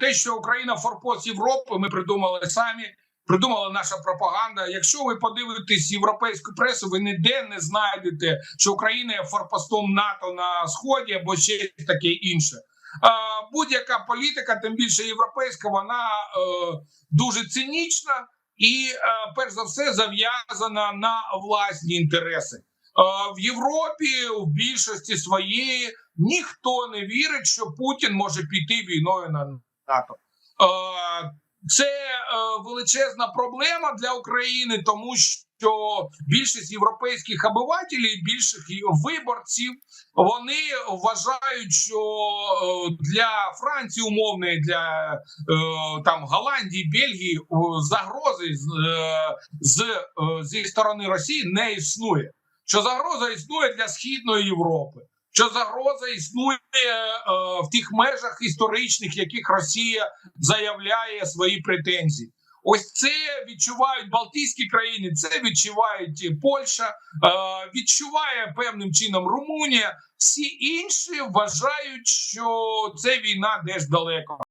те, що Україна форпост Європи, ми придумали самі. Придумала наша пропаганда. Якщо ви подивитесь європейську пресу, ви ніде не знайдете, що Україна є форпостом НАТО на сході або ще таке інше. Будь-яка політика, тим більше європейська, вона е, дуже цинічна і, е, перш за все, зав'язана на власні інтереси. Е, в Європі в більшості своєї ніхто не вірить, що Путін може піти війною на НАТО. Е, це е, величезна проблема для України, тому що більшість європейських обивателів, більших виборців, вони вважають, що е, для Франції умовної, для там Голландії, Бельгії загрози з, зі сторони Росії не існує. Що загроза існує для східної Європи, що загроза існує е, в тих межах історичних, яких Росія заявляє свої претензії. Ось це відчувають Балтійські країни, це відчувають Польща, е, відчуває певним чином Румунія. Всі інші вважають, що це війна десь далеко.